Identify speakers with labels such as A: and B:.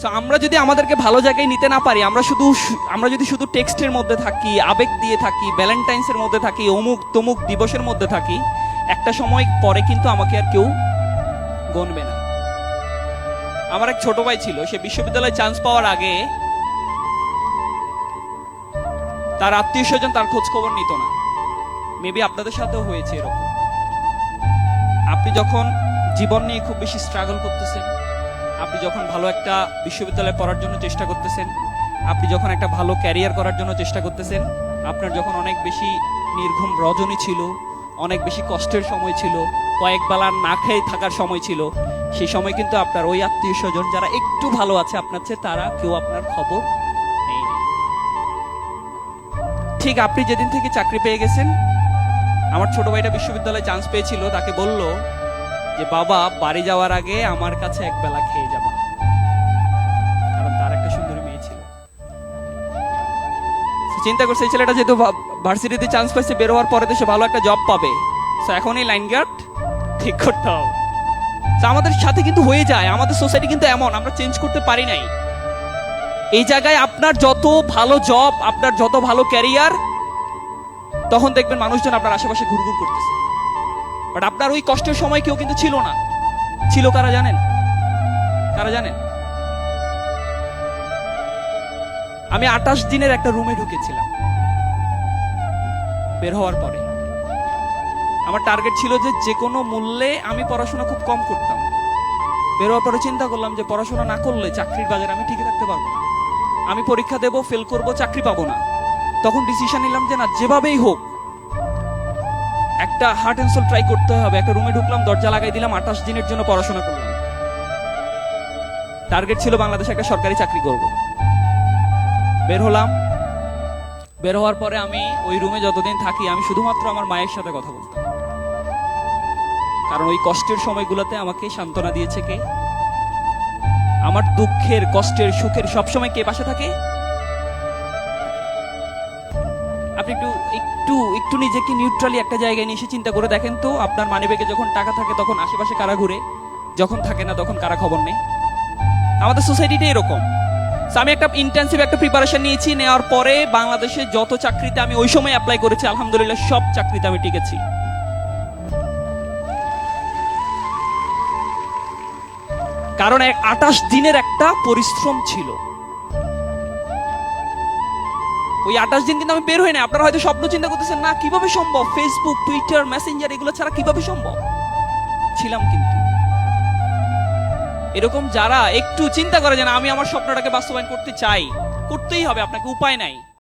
A: So আমরা যদি আমাদেরকে ভালো জায়গায় নিতে না পারি, আমরা শুধু আমরা যদি শুধু টেক্সটের মধ্যে থাকি, আবেগ দিয়ে থাকি ভ্যালেন্টাইন্সের মধ্যে থাকি, অমুক তমুক দিবসের মধ্যে থাকি, একটা সময় পরে কিন্তু আমাকে আর কেউ গণবে না। আমার এক ছোট ভাই ছিল, সে বিশ্ববিদ্যালয়ে চান্স পাওয়ার আগে তার আত্মীয় স্বজন তার খোঁজ খবর নিত না। মেবি আপনাদের সাথেও হয়েছে এরকম। আপনি যখন জীবন নিয়ে খুব বেশি স্ট্রাগল করতেছেন আপনি যখন ভালো একটা বিশ্ববিদ্যালয়ে পড়ার জন্য চেষ্টা করতেছেন, আপনি যখন একটা ভালো ক্যারিয়ার করার জন্য চেষ্টা করতেছেন, আপনার যখন অনেক বেশি নির্ঘুম রজনী ছিল, অনেক বেশি কষ্টের সময় ছিল, কয়েক বেলা না খেয়ে থাকার সময় ছিল, সেই সময় কিন্তু আপনার ওই আত্মীয় স্বজন যারা একটু ভালো আছে আপনার চেয়ে, তারা কেউ আপনার খবর নেয়নি ঠিক আপনি যেদিন থেকে চাকরি পেয়ে গেছেন, আমার ছোট ভাইটা বিশ্ববিদ্যালয়ে চান্স পেয়েছিল, তাকে বলল যে বাবা বাড়ি যাওয়ার আগে আমার কাছে এক বেলা খেয়ে যাবা। কারণ তার একটা সুন্দরী মেয়ে ছিল। সে চিন্তা করছে, এই ছেলেটা যেহেতু ভার্সিটিতে চান্স পাইছে, বের হওয়ার পরে তো সে ভালো একটা জব পাবে। তো এখন এই লাইন গার্ড ঠিক করতে হবে। আমাদের সাথে কিন্তু হয়ে যায়। আমাদের সোসাইটি কিন্তু এমন, আমরা চেঞ্জ করতে পারি নাই। এই জায়গায় আপনার যত ভালো জব আপনার যত ভালো ক্যারিয়ার তখন দেখবেন মানুষজন আপনার আশেপাশে ঘুরঘুর করতেছে। বাট আপনার ওই কষ্টের সময় কেউ কিন্তু ছিল না। ছিল কারা জানেন? কারা জানেন? আমি আঠাশ দিনের একটা রুমে ঢুকেছিলাম। বের হওয়ার পরে। আমার টার্গেট ছিল যে যে কোনো মূল্যে আমি পড়াশোনা খুব কম করতাম। বের হওয়ার পরে চিন্তা করলাম যে পড়াশোনা না করলে চাকরির বাজারে আমি টিকে থাকতে পারব না। আমি পরীক্ষা দেব ফেল করব, চাকরি পাবো না। তখন ডিসিশন নিলাম যে না, যেভাবেই হোক একটা হার্ট অ্যান্ড সোল ট্রাই করতে হবে। একটা রুমে ঢুকলাম, দরজা লাগাই দিলাম, আঠাশ দিনের জন্য পড়াশোনা করলাম। টার্গেট ছিল বাংলাদেশে একটা সরকারি চাকরি করব। বের হলাম। বের হওয়ার পরে আমি ওই রুমে যতদিন থাকি, আমি শুধুমাত্র আমার মায়ের সাথে কথা বলতাম। কারণ ওই কষ্টের সময়গুলোতে আমাকে সান্ত্বনা দিয়েছে কে? আমার দুঃখের, কষ্টের, সুখের সবসময় কে পাশে থাকে? আপনি একটু একটু একটু নিজেকে নিউট্রালি একটা জায়গায় নিয়ে এসে চিন্তা করে দেখেন তো আপনার মানিব্যাগে যখন টাকা থাকে তখন আশেপাশে কারা ঘুরে? যখন থাকে না তখন কারা খবর নেই আমাদের সোসাইটিটা এরকম। আমি একটা ইন্টেন্সিভ একটা প্রিপারেশন নিয়েছি, নেওয়ার পরে বাংলাদেশে যত চাকরিতে আমি ওই সময় অ্যাপ্লাই করেছি, আলহামদুলিল্লাহ সব চাকরিতে আমি টিকেছি। কারণ এক আটাশ দিনের একটা পরিশ্রম ছিল। ওই আঠাশ দিন কিন্তু আমি বের হই না আপনারা হয়তো স্বপ্ন চিন্তা করতেছেন, না, কীভাবে সম্ভব? ফেসবুক টুইটার মেসেঞ্জার এগুলো ছাড়া কীভাবে সম্ভব? ছিলাম কিন্তু। এরকম যারা একটু চিন্তা করে যে আমি আমার স্বপ্নটাকে বাস্তবায়ন করতে চাই, করতেই হবে, আপনাকে উপায় নাই।